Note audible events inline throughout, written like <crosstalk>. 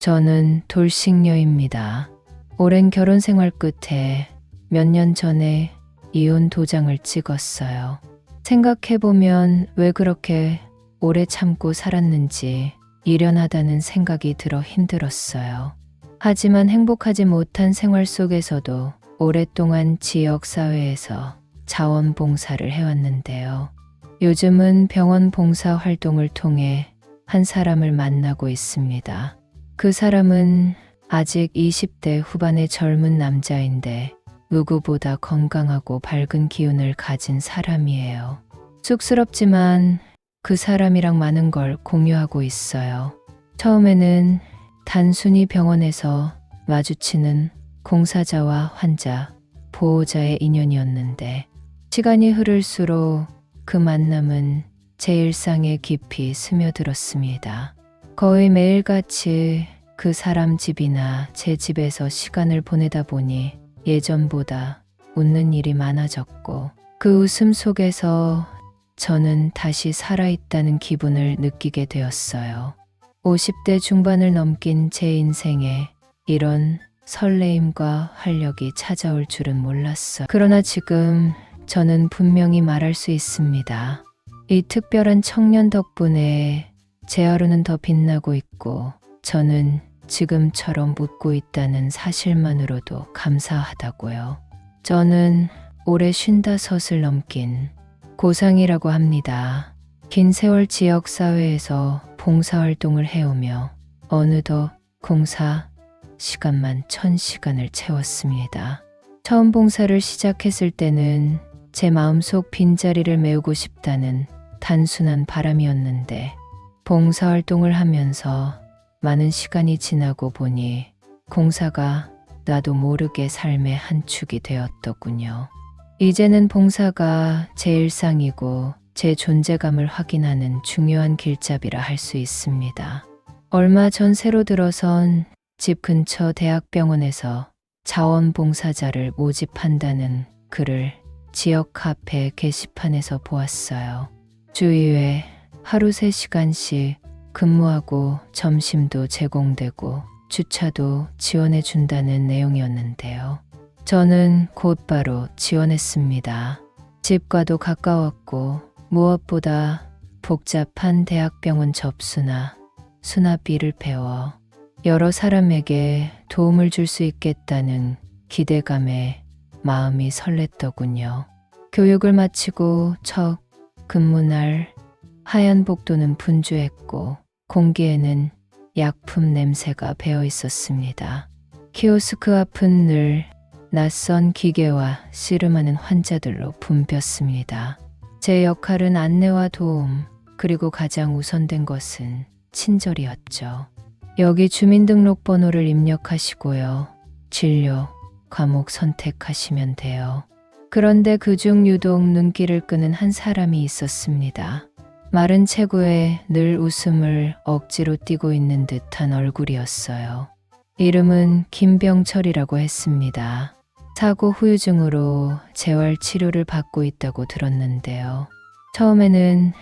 저는 돌싱녀입니다. 오랜 결혼 생활 끝에 몇 년 전에 이혼 도장을 찍었어요. 생각해보면 왜 그렇게 오래 참고 살았는지 미련하다는 생각이 들어 힘들었어요. 하지만 행복하지 못한 생활 속에서도 오랫동안 지역사회에서 자원봉사를 해왔는데요. 요즘은 병원 봉사 활동을 통해 한 사람을 만나고 있습니다. 그 사람은 아직 20대 후반의 젊은 남자인데 누구보다 건강하고 밝은 기운을 가진 사람이에요. 쑥스럽지만 그 사람이랑 많은 걸 공유하고 있어요. 처음에는 단순히 병원에서 마주치는 공사자와 환자, 보호자의 인연이었는데 시간이 흐를수록 그 만남은 제 일상에 깊이 스며들었습니다. 거의 매일같이 그 사람 집이나 제 집에서 시간을 보내다 보니 예전보다 웃는 일이 많아졌고 그 웃음 속에서 저는 다시 살아있다는 기분을 느끼게 되었어요. 50대 중반을 넘긴 제 인생에 이런 설레임과 활력이 찾아올 줄은 몰랐어요. 그러나 지금 저는 분명히 말할 수 있습니다. 이 특별한 청년 덕분에 제 하루는 더 빛나고 있고 저는 지금처럼 웃고 있다는 사실만으로도 감사하다고요. 저는 올해 쉰다섯을 넘긴 고상이라고 합니다. 긴 세월 지역 사회에서 봉사활동을 해오며 어느덧 공사 시간만 천 시간을 채웠습니다. 처음 봉사를 시작했을 때는 제 마음속 빈자리를 메우고 싶다는 단순한 바람이었는데 봉사활동을 하면서 많은 시간이 지나고 보니 공사가 나도 모르게 삶의 한 축이 되었더군요. 이제는 봉사가 제 일상이고 제 존재감을 확인하는 중요한 길잡이라 할 수 있습니다. 얼마 전 새로 들어선 집 근처 대학병원에서 자원봉사자를 모집한다는 글을 지역 카페 게시판에서 보았어요. 주의회 하루 3시간씩 근무하고 점심도 제공되고 주차도 지원해 준다는 내용이었는데요. 저는 곧바로 지원했습니다. 집과도 가까웠고 무엇보다 복잡한 대학병원 접수나 수납비를 배워 여러 사람에게 도움을 줄 수 있겠다는 기대감에 마음이 설렜더군요. 교육을 마치고 첫 근무날 하얀 복도는 분주했고 공기에는 약품 냄새가 배어 있었습니다. 키오스크 앞은 늘 낯선 기계와 씨름하는 환자들로 붐볐습니다. 제 역할은 안내와 도움, 그리고 가장 우선된 것은 친절이었죠. 여기 주민등록번호를 입력하시고요. 진료, 과목 선택하시면 돼요. 그런데 그중 유독 눈길을 끄는 한 사람이 있었습니다. 마른 체구에 늘 웃음을 억지로 띠고 있는 듯한 얼굴이었어요. 이름은 김병철이라고 했습니다. 사고 후유증으로 재활 치료를 받고 있다고 들었는데요. 처음에는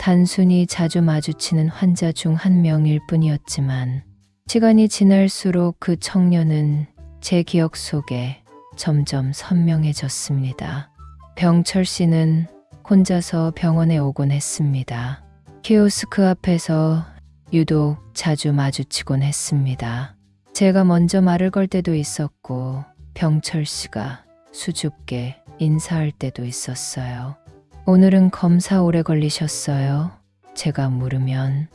단순히 자주 마주치는 환자 중 한 명일 뿐이었지만 시간이 지날수록 그 청년은 제 기억 속에 점점 선명해졌습니다. 병철 씨는 혼자서 병원에 오곤 했습니다. 키오스크 앞에서 유독 자주 마주치곤 했습니다. 제가 먼저 말을 걸 때도 있었고 병철 씨가 수줍게 인사할 때도 있었어요. 오늘은 검사 오래 걸리셨어요? 제가 물으면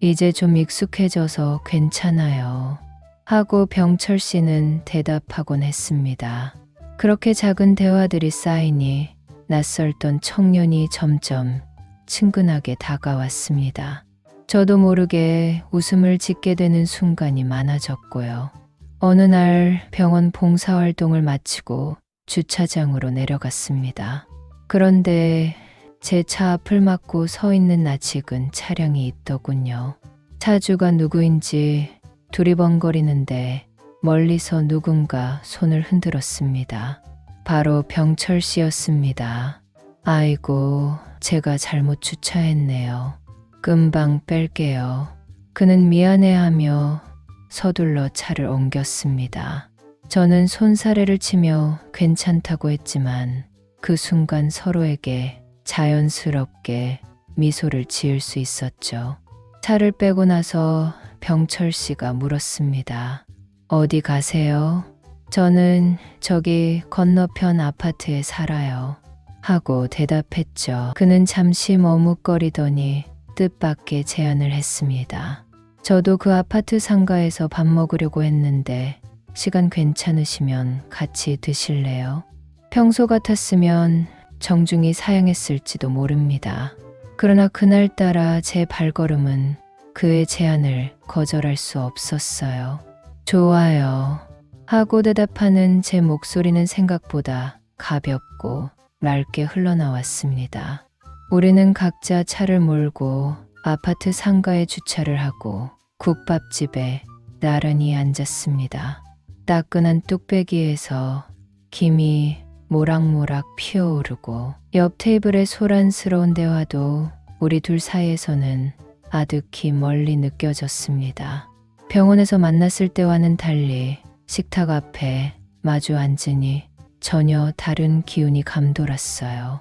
이제 좀 익숙해져서 괜찮아요. 하고 병철 씨는 대답하곤 했습니다. 그렇게 작은 대화들이 쌓이니 낯설던 청년이 점점 친근하게 다가왔습니다. 저도 모르게 웃음을 짓게 되는 순간이 많아졌고요. 어느 날 병원 봉사활동을 마치고 주차장으로 내려갔습니다. 그런데 제 차 앞을 막고 서 있는 낯익은 차량이 있더군요. 차주가 누구인지 두리번거리는데 멀리서 누군가 손을 흔들었습니다. 바로 병철 씨였습니다. 아이고, 제가 잘못 주차했네요. 금방 뺄게요. 그는 미안해하며 서둘러 차를 옮겼습니다. 저는 손사래를 치며 괜찮다고 했지만 그 순간 서로에게 자연스럽게 미소를 지을 수 있었죠. 차를 빼고 나서 병철 씨가 물었습니다. 어디 가세요? 저는 저기 건너편 아파트에 살아요. 하고 대답했죠. 그는 잠시 머뭇거리더니 뜻밖의 제안을 했습니다. 저도 그 아파트 상가에서 밥 먹으려고 했는데 시간 괜찮으시면 같이 드실래요? 평소 같았으면 정중히 사양했을지도 모릅니다. 그러나 그날따라 제 발걸음은 그의 제안을 거절할 수 없었어요. 좋아요. 하고 대답하는 제 목소리는 생각보다 가볍고 맑게 흘러나왔습니다. 우리는 각자 차를 몰고 아파트 상가에 주차를 하고 국밥집에 나란히 앉았습니다. 따끈한 뚝배기에서 김이 모락모락 피어오르고 옆 테이블의 소란스러운 대화도 우리 둘 사이에서는 아득히 멀리 느껴졌습니다. 병원에서 만났을 때와는 달리 식탁 앞에 마주 앉으니 전혀 다른 기운이 감돌았어요.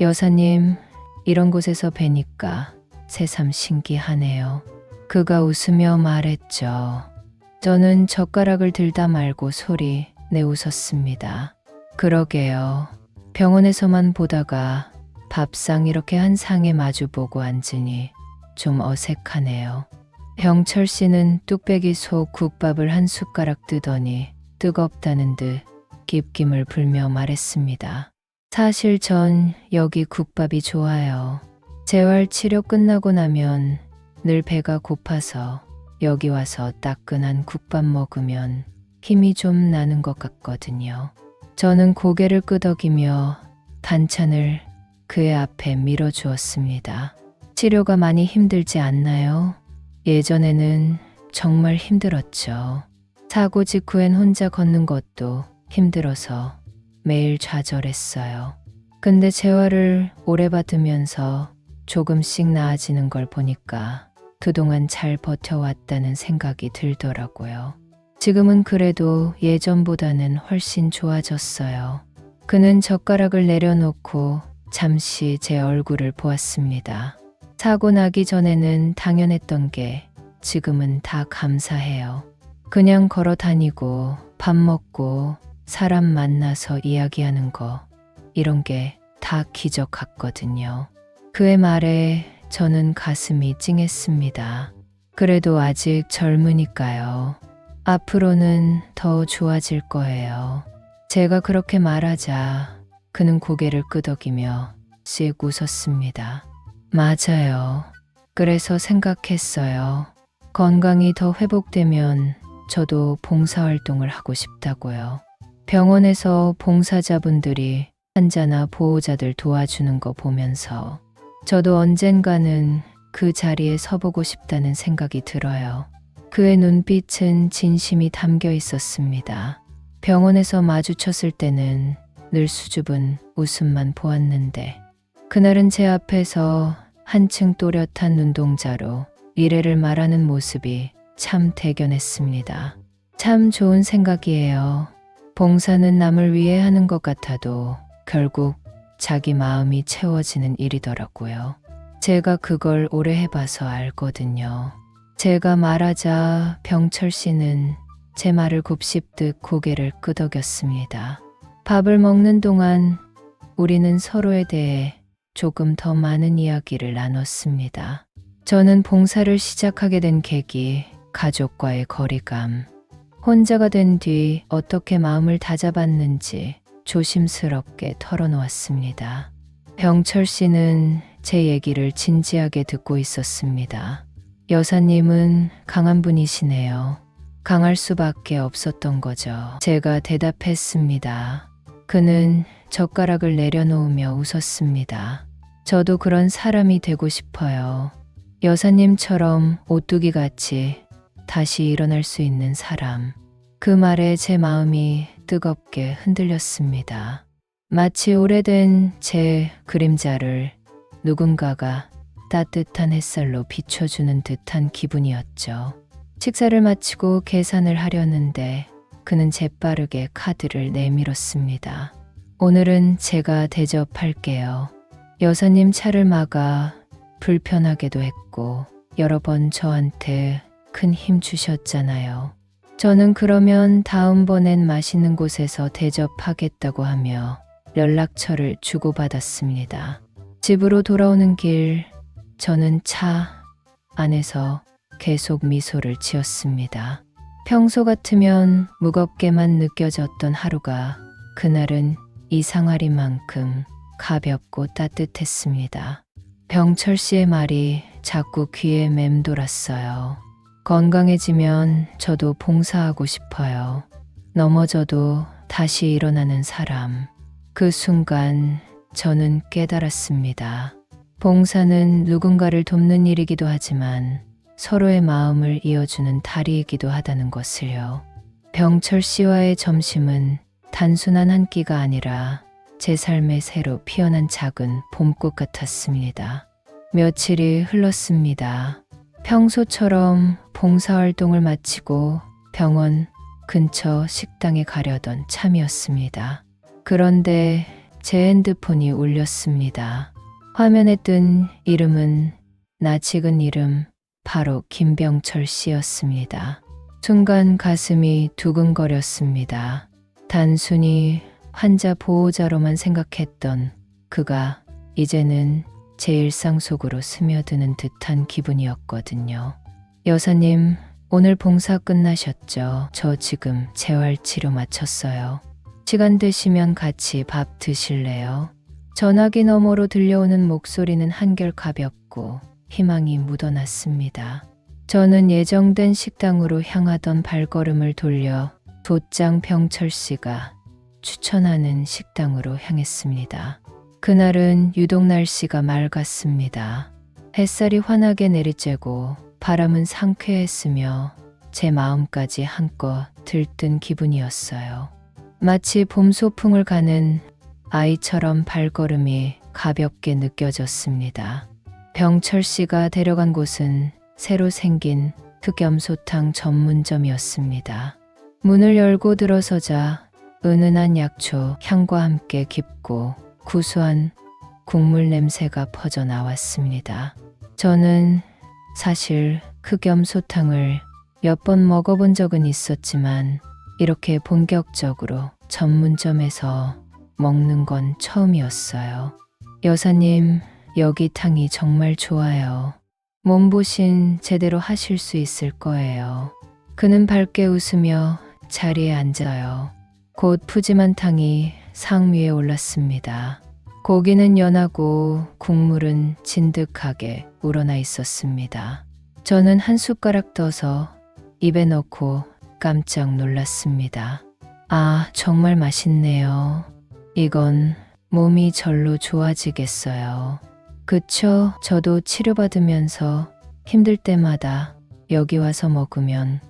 여사님, 이런 곳에서 뵈니까 새삼 신기하네요. 그가 웃으며 말했죠. 저는 젓가락을 들다 말고 소리 내 웃었습니다. 그러게요. 병원에서만 보다가 밥상 이렇게 한 상에 마주보고 앉으니 좀 어색하네요. 병철 씨는 뚝배기 속 국밥을 한 숟가락 뜨더니 뜨겁다는 듯 깁김을 불며 말했습니다. 사실 전 여기 국밥이 좋아요. 재활 치료 끝나고 나면 늘 배가 고파서 여기 와서 따끈한 국밥 먹으면 힘이 좀 나는 것 같거든요. 저는 고개를 끄덕이며 반찬을 그의 앞에 밀어주었습니다. 치료가 많이 힘들지 않나요? 예전에는 정말 힘들었죠. 사고 직후엔 혼자 걷는 것도 힘들어서 매일 좌절했어요. 근데 재활을 오래 받으면서 조금씩 나아지는 걸 보니까 그동안 잘 버텨왔다는 생각이 들더라고요. 지금은 그래도 예전보다는 훨씬 좋아졌어요. 그는 젓가락을 내려놓고 잠시 제 얼굴을 보았습니다. 사고 나기 전에는 당연했던 게 지금은 다 감사해요. 그냥 걸어 다니고 밥 먹고 사람 만나서 이야기하는 거 이런 게 다 기적 같거든요. 그의 말에 저는 가슴이 찡했습니다. 그래도 아직 젊으니까요. 앞으로는 더 좋아질 거예요. 제가 그렇게 말하자 그는 고개를 끄덕이며 씩 웃었습니다. 맞아요. 그래서 생각했어요. 건강이 더 회복되면 저도 봉사활동을 하고 싶다고요. 병원에서 봉사자분들이 환자나 보호자들 도와주는 거 보면서 저도 언젠가는 그 자리에 서보고 싶다는 생각이 들어요. 그의 눈빛은 진심이 담겨 있었습니다. 병원에서 마주쳤을 때는 늘 수줍은 웃음만 보았는데 그날은 제 앞에서 한층 또렷한 눈동자로 미래를 말하는 모습이 참 대견했습니다. 참 좋은 생각이에요. 봉사는 남을 위해 하는 것 같아도 결국 자기 마음이 채워지는 일이더라고요. 제가 그걸 오래 해봐서 알거든요. 제가 말하자 병철 씨는 제 말을 곱씹듯 고개를 끄덕였습니다. 밥을 먹는 동안 우리는 서로에 대해 조금 더 많은 이야기를 나눴습니다. 저는 봉사를 시작하게 된 계기, 가족과의 거리감, 혼자가 된 뒤 어떻게 마음을 다잡았는지 조심스럽게 털어놓았습니다. 병철 씨는 제 얘기를 진지하게 듣고 있었습니다. 여사님은 강한 분이시네요. 강할 수밖에 없었던 거죠. 제가 대답했습니다. 그는 젓가락을 내려놓으며 웃었습니다. 저도 그런 사람이 되고 싶어요. 여사님처럼 오뚜기 같이 다시 일어날 수 있는 사람. 그 말에 제 마음이 뜨겁게 흔들렸습니다. 마치 오래된 제 그림자를 누군가가 따뜻한 햇살로 비춰주는 듯한 기분이었죠. 식사를 마치고 계산을 하려는데 그는 재빠르게 카드를 내밀었습니다. 오늘은 제가 대접할게요. 여사님 차를 막아 불편하게도 했고 여러 번 저한테 큰 힘 주셨잖아요. 저는 그러면 다음번엔 맛있는 곳에서 대접하겠다고 하며 연락처를 주고받았습니다. 집으로 돌아오는 길 저는 차 안에서 계속 미소를 지었습니다. 평소 같으면 무겁게만 느껴졌던 하루가 그날은 이상하리만큼 가볍고 따뜻했습니다. 병철 씨의 말이 자꾸 귀에 맴돌았어요. 건강해지면 저도 봉사하고 싶어요. 넘어져도 다시 일어나는 사람. 그 순간 저는 깨달았습니다. 봉사는 누군가를 돕는 일이기도 하지만 서로의 마음을 이어주는 다리이기도 하다는 것을요. 병철 씨와의 점심은 단순한 한 끼가 아니라 제 삶의 새로 피어난 작은 봄꽃 같았습니다. 며칠이 흘렀습니다. 평소처럼 봉사활동을 마치고 병원 근처 식당에 가려던 참이었습니다. 그런데 제 핸드폰이 울렸습니다. 화면에 뜬 이름은 낯익은 이름 바로 김병철 씨였습니다. 순간 가슴이 두근거렸습니다. 단순히 환자 보호자로만 생각했던 그가 이제는 제 일상 속으로 스며드는 듯한 기분이었거든요. 여사님, 오늘 봉사 끝나셨죠? 저 지금 재활치료 마쳤어요. 시간 되시면 같이 밥 드실래요? 전화기 너머로 들려오는 목소리는 한결 가볍고 희망이 묻어났습니다. 저는 예정된 식당으로 향하던 발걸음을 돌려 도장 병철 씨가 추천하는 식당으로 향했습니다. 그날은 유독 날씨가 맑았습니다. 햇살이 환하게 내리쬐고 바람은 상쾌했으며 제 마음까지 한껏 들뜬 기분이었어요. 마치 봄 소풍을 가는 아이처럼 발걸음이 가볍게 느껴졌습니다. 병철 씨가 데려간 곳은 새로 생긴 흑염소탕 전문점이었습니다. 문을 열고 들어서자 은은한 약초 향과 함께 깊고 구수한 국물 냄새가 퍼져 나왔습니다. 저는 사실 흑염소탕을 몇 번 먹어본 적은 있었지만 이렇게 본격적으로 전문점에서 먹는 건 처음이었어요. 여사님, 여기 탕이 정말 좋아요. 몸보신 제대로 하실 수 있을 거예요. 그는 밝게 웃으며 자리에 앉아요. 곧 푸짐한 탕이 상 위에 올랐습니다. 고기는 연하고 국물은 진득하게 우러나 있었습니다. 저는 한 숟가락 떠서 입에 넣고 깜짝 놀랐습니다. 아, 정말 맛있네요. 이건 몸이 절로 좋아지겠어요. 그쵸? 저도 치료받으면서 힘들 때마다 여기 와서 먹으면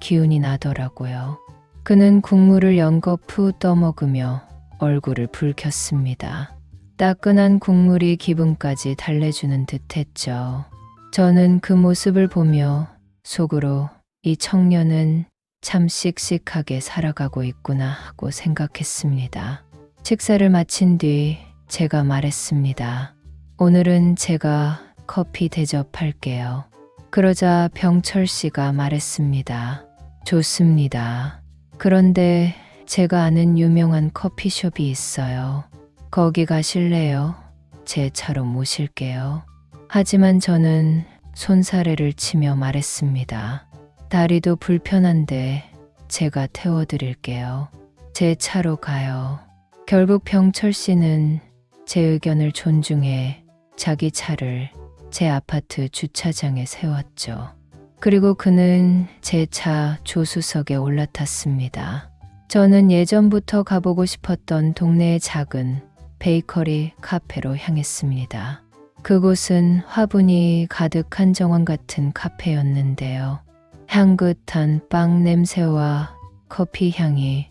기운이 나더라고요. 그는 국물을 연거푸 떠먹으며 얼굴을 붉혔습니다. 따끈한 국물이 기분까지 달래주는 듯 했죠. 저는 그 모습을 보며 속으로 이 청년은 참 씩씩하게 살아가고 있구나 하고 생각했습니다. 식사를 마친 뒤 제가 말했습니다. 오늘은 제가 커피 대접할게요. 그러자 병철 씨가 말했습니다. 좋습니다. 그런데 제가 아는 유명한 커피숍이 있어요. 거기 가실래요? 제 차로 모실게요. 하지만 저는 손사래를 치며 말했습니다. 다리도 불편한데 제가 태워드릴게요. 제 차로 가요. 결국 병철 씨는 제 의견을 존중해 자기 차를 제 아파트 주차장에 세웠죠. 그리고 그는 제 차 조수석에 올라탔습니다. 저는 예전부터 가보고 싶었던 동네의 작은 베이커리 카페로 향했습니다. 그곳은 화분이 가득한 정원 같은 카페였는데요. 향긋한 빵 냄새와 커피 향이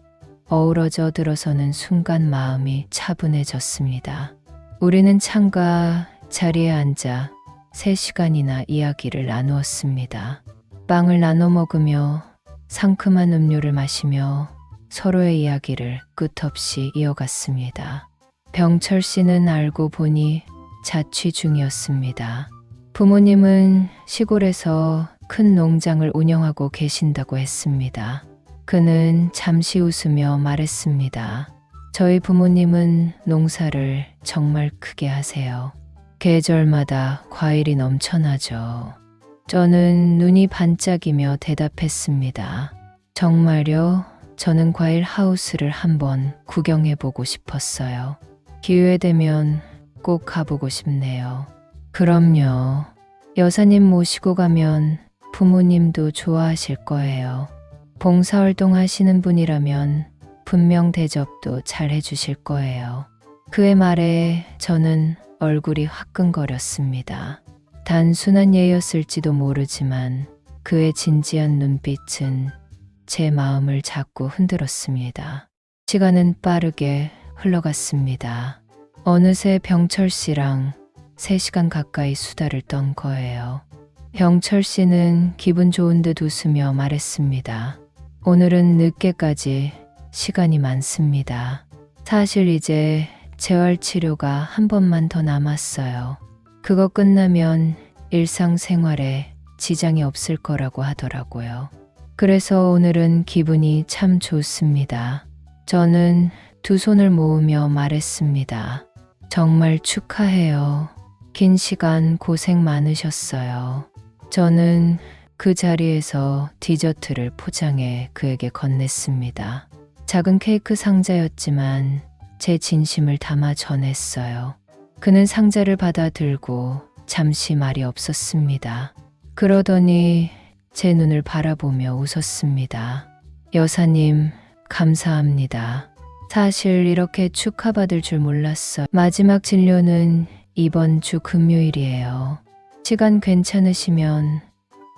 어우러져 들어서는 순간 마음이 차분해졌습니다. 우리는 창가 자리에 앉아 세 시간이나 이야기를 나누었습니다. 빵을 나눠 먹으며 상큼한 음료를 마시며 서로의 이야기를 끝없이 이어갔습니다. 병철 씨는 알고 보니 자취 중이었습니다. 부모님은 시골에서 큰 농장을 운영하고 계신다고 했습니다. 그는 잠시 웃으며 말했습니다. 저희 부모님은 농사를 정말 크게 하세요. 계절마다 과일이 넘쳐나죠. 저는 눈이 반짝이며 대답했습니다. 정말요? 저는 과일 하우스를 한번 구경해 보고 싶었어요. 기회 되면 꼭 가보고 싶네요. 그럼요. 여사님 모시고 가면 부모님도 좋아하실 거예요. 봉사활동 하시는 분이라면 분명 대접도 잘 해주실 거예요. 그의 말에 저는 얼굴이 화끈거렸습니다. 단순한 예였을지도 모르지만 그의 진지한 눈빛은 제 마음을 자꾸 흔들었습니다. 시간은 빠르게 흘러갔습니다. 어느새 병철 씨랑 3시간 가까이 수다를 떤 거예요. 병철 씨는 기분 좋은 듯 웃으며 말했습니다. 오늘은 늦게까지 시간이 많습니다. 사실 이제 재활 치료가 한 번만 더 남았어요. 그거 끝나면 일상생활에 지장이 없을 거라고 하더라고요. 그래서 오늘은 기분이 참 좋습니다. 저는 두 손을 모으며 말했습니다. 정말 축하해요. 긴 시간 고생 많으셨어요. 저는 그 자리에서 디저트를 포장해 그에게 건넸습니다. 작은 케이크 상자였지만 제 진심을 담아 전했어요. 그는 상자를 받아 들고 잠시 말이 없었습니다. 그러더니 제 눈을 바라보며 웃었습니다. 여사님, 감사합니다. 사실 이렇게 축하받을 줄 몰랐어요. 마지막 진료는 이번 주 금요일이에요. 시간 괜찮으시면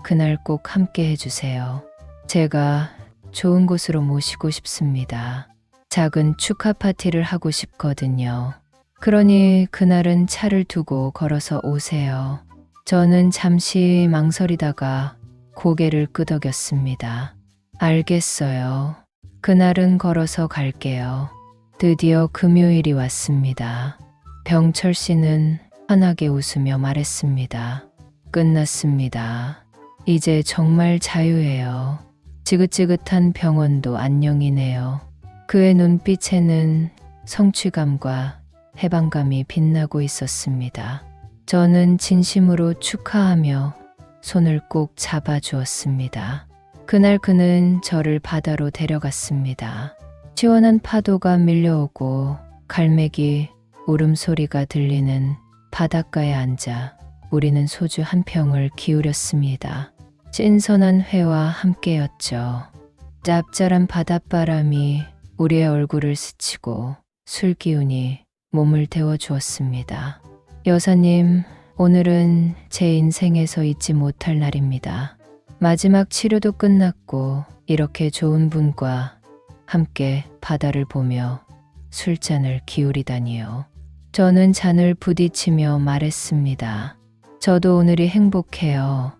그날 꼭 함께 해주세요. 제가 좋은 곳으로 모시고 싶습니다. 작은 축하 파티를 하고 싶거든요. 그러니 그날은 차를 두고 걸어서 오세요. 저는 잠시 망설이다가 고개를 끄덕였습니다. 알겠어요. 그날은 걸어서 갈게요. 드디어 금요일이 왔습니다. 병철 씨는 환하게 웃으며 말했습니다. 끝났습니다. 이제 정말 자유예요. 지긋지긋한 병원도 안녕이네요. 그의 눈빛에는 성취감과 해방감이 빛나고 있었습니다. 저는 진심으로 축하하며 손을 꼭 잡아주었습니다. 그날 그는 저를 바다로 데려갔습니다. 시원한 파도가 밀려오고 갈매기 울음소리가 들리는 바닷가에 앉아 우리는 소주 한 병을 기울였습니다. 신선한 회와 함께였죠. 짭짤한 바닷바람이 우리의 얼굴을 스치고 술 기운이 몸을 데워주었습니다. 여사님, 오늘은 제 인생에서 잊지 못할 날입니다. 마지막 치료도 끝났고 이렇게 좋은 분과 함께 바다를 보며 술잔을 기울이다니요. 저는 잔을 부딪히며 말했습니다. 저도 오늘이 행복해요.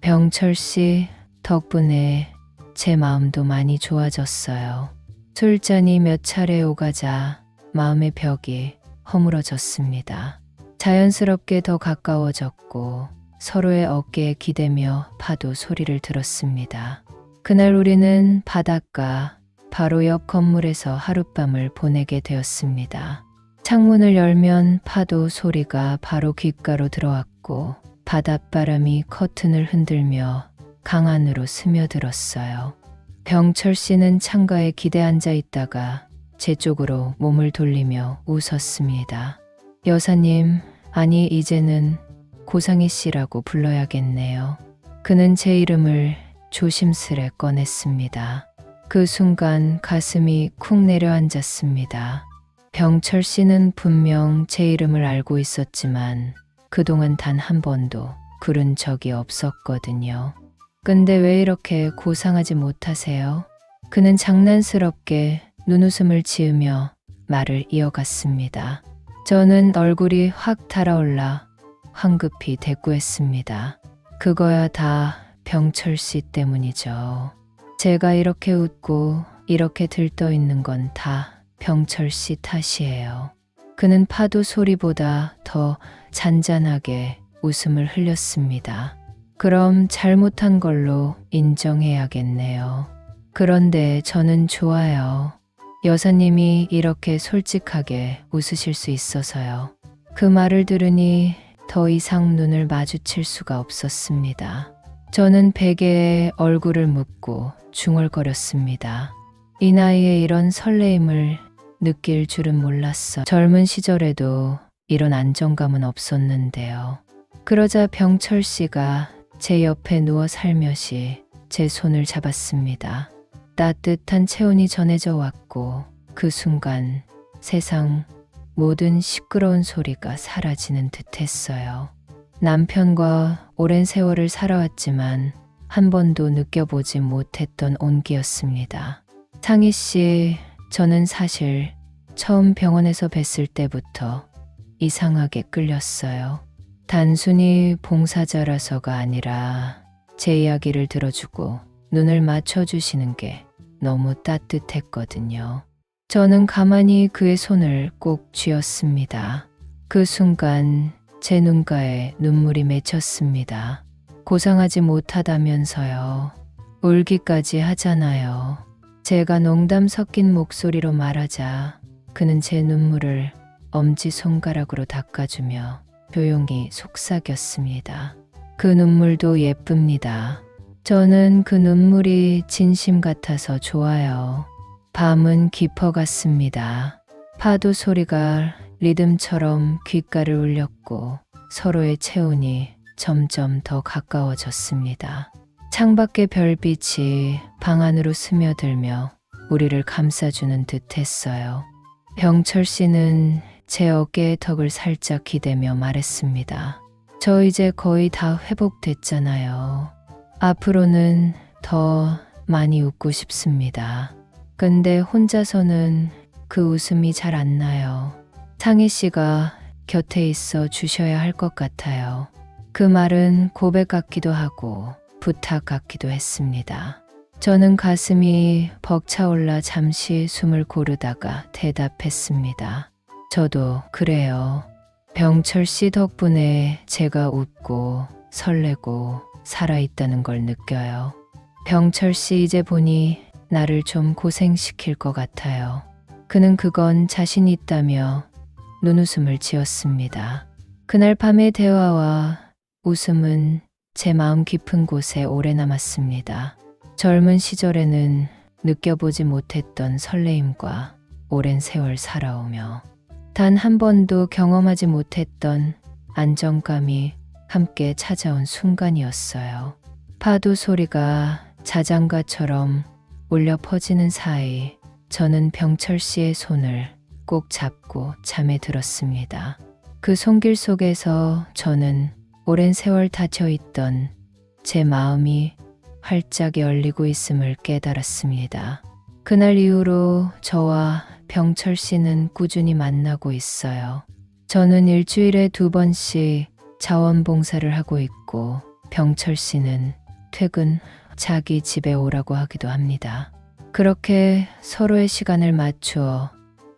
병철 씨 덕분에 제 마음도 많이 좋아졌어요. 술잔이 몇 차례 오가자 마음의 벽이 허물어졌습니다. 자연스럽게 더 가까워졌고 서로의 어깨에 기대며 파도 소리를 들었습니다. 그날 우리는 바닷가 바로 옆 건물에서 하룻밤을 보내게 되었습니다. 창문을 열면 파도 소리가 바로 귓가로 들어왔고 바닷바람이 커튼을 흔들며 강 안으로 스며들었어요. 병철 씨는 창가에 기대 앉아 있다가 제 쪽으로 몸을 돌리며 웃었습니다. 여사님, 아니 이제는 고상희 씨라고 불러야겠네요. 그는 제 이름을 조심스레 꺼냈습니다. 그 순간 가슴이 쿵 내려앉았습니다. 병철 씨는 분명 제 이름을 알고 있었지만 그동안 단 한 번도 그런 적이 없었거든요. 근데 왜 이렇게 고상하지 못하세요? 그는 장난스럽게 눈웃음을 지으며 말을 이어갔습니다. 저는 얼굴이 확 달아올라 황급히 대꾸했습니다. 그거야 다 병철 씨 때문이죠. 제가 이렇게 웃고 이렇게 들떠 있는 건 다 병철 씨 탓이에요. 그는 파도 소리보다 더 잔잔하게 웃음을 흘렸습니다. 그럼 잘못한 걸로 인정해야겠네요. 그런데 저는 좋아요. 여사님이 이렇게 솔직하게 웃으실 수 있어서요. 그 말을 들으니 더 이상 눈을 마주칠 수가 없었습니다. 저는 베개에 얼굴을 묻고 중얼거렸습니다. 이 나이에 이런 설레임을 느낄 줄은 몰랐어. 젊은 시절에도 이런 안정감은 없었는데요. 그러자 병철 씨가 제 옆에 누워 살며시 제 손을 잡았습니다. 따뜻한 체온이 전해져 왔고 그 순간 세상 모든 시끄러운 소리가 사라지는 듯 했어요. 남편과 오랜 세월을 살아왔지만 한 번도 느껴보지 못했던 온기였습니다. 상희 씨, 저는 사실 처음 병원에서 뵀을 때부터 이상하게 끌렸어요. 단순히 봉사자라서가 아니라 제 이야기를 들어주고 눈을 맞춰주시는 게 너무 따뜻했거든요. 저는 가만히 그의 손을 꼭 쥐었습니다. 그 순간 제 눈가에 눈물이 맺혔습니다. 고상하지 못하다면서요. 울기까지 하잖아요. 제가 농담 섞인 목소리로 말하자 그는 제 눈물을 엄지손가락으로 닦아주며 조용히 속삭였습니다. 그 눈물도 예쁩니다. 저는 그 눈물이 진심 같아서 좋아요. 밤은 깊어갔습니다. 파도 소리가 리듬처럼 귓가를 울렸고 서로의 체온이 점점 더 가까워졌습니다. 창밖의 별빛이 방 안으로 스며들며 우리를 감싸주는 듯 했어요. 병철 씨는 제 어깨의 턱을 살짝 기대며 말했습니다. 저 이제 거의 다 회복됐잖아요. 앞으로는 더 많이 웃고 싶습니다. 근데 혼자서는 그 웃음이 잘 안 나요. 상희 씨가 곁에 있어 주셔야 할 것 같아요. 그 말은 고백 같기도 하고 부탁 같기도 했습니다. 저는 가슴이 벅차올라 잠시 숨을 고르다가 대답했습니다. 저도 그래요. 병철 씨 덕분에 제가 웃고 설레고 살아있다는 걸 느껴요. 병철 씨 이제 보니 나를 좀 고생시킬 것 같아요. 그는 그건 자신 있다며 눈웃음을 지었습니다. 그날 밤의 대화와 웃음은 제 마음 깊은 곳에 오래 남았습니다. 젊은 시절에는 느껴보지 못했던 설레임과 오랜 세월 살아오며 단 한 번도 경험하지 못했던 안정감이 함께 찾아온 순간이었어요. 파도 소리가 자장가처럼 울려 퍼지는 사이 저는 병철 씨의 손을 꼭 잡고 잠에 들었습니다. 그 손길 속에서 저는 오랜 세월 닫혀 있던 제 마음이 활짝 열리고 있음을 깨달았습니다. 그날 이후로 저와 병철 씨는 꾸준히 만나고 있어요. 저는 일주일에 두 번씩 자원봉사를 하고 있고 병철 씨는 퇴근 자기 집에 오라고 하기도 합니다. 그렇게 서로의 시간을 맞추어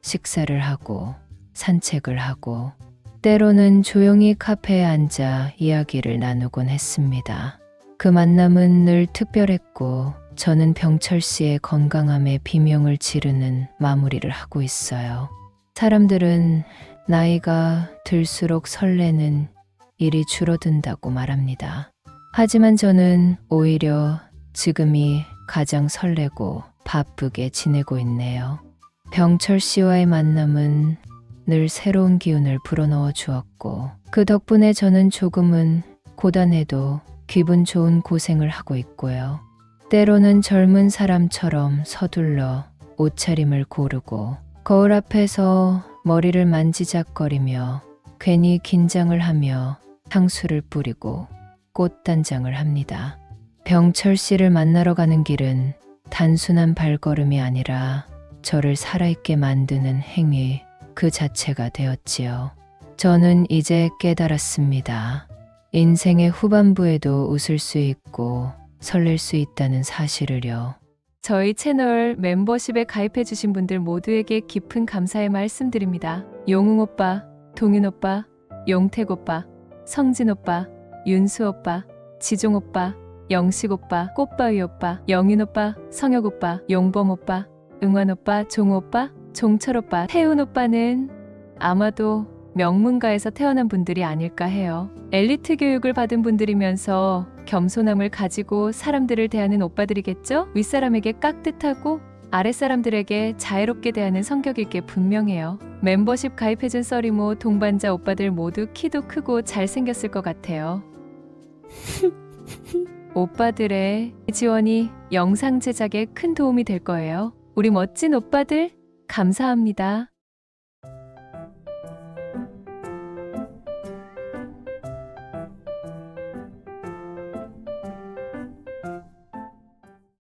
식사를 하고 산책을 하고 때로는 조용히 카페에 앉아 이야기를 나누곤 했습니다. 그 만남은 늘 특별했고 저는 병철 씨의 건강함에 비명을 지르는 마무리를 하고 있어요. 사람들은 나이가 들수록 설레는 일이 줄어든다고 말합니다. 하지만 저는 오히려 지금이 가장 설레고 바쁘게 지내고 있네요. 병철 씨와의 만남은 늘 새로운 기운을 불어넣어 주었고 그 덕분에 저는 조금은 고단해도 기분 좋은 고생을 하고 있고요. 때로는 젊은 사람처럼 서둘러 옷차림을 고르고 거울 앞에서 머리를 만지작거리며 괜히 긴장을 하며 향수를 뿌리고 꽃단장을 합니다. 병철 씨를 만나러 가는 길은 단순한 발걸음이 아니라 저를 살아있게 만드는 행위 그 자체가 되었지요. 저는 이제 깨달았습니다. 인생의 후반부에도 웃을 수 있고 설렐 수 있다는 사실을요. 저희 채널 멤버십에 가입해 주신 분들 모두에게 깊은 감사의 말씀드립니다. 용웅 오빠, 동윤 오빠, 용택 오빠, 성진 오빠, 윤수 오빠, 지종 오빠, 영식 오빠, 꽃바위 오빠, 영윤 오빠, 성혁 오빠, 용범 오빠, 응원 오빠, 종 오빠, 종철 오빠, 태훈 오빠는 아마도 명문가에서 태어난 분들이 아닐까 해요. 엘리트 교육을 받은 분들이면서 겸손함을 가지고 사람들을 대하는 오빠들이겠죠? 윗사람에게 깍듯하고 아랫사람들에게 자애롭게 대하는 성격일 게 분명해요. 멤버십 가입해준 써리모 동반자 오빠들 모두 키도 크고 잘생겼을 것 같아요. <laughs> 오빠들의 지원이 영상 제작에 큰 도움이 될 거예요. 우리 멋진 오빠들, 감사합니다.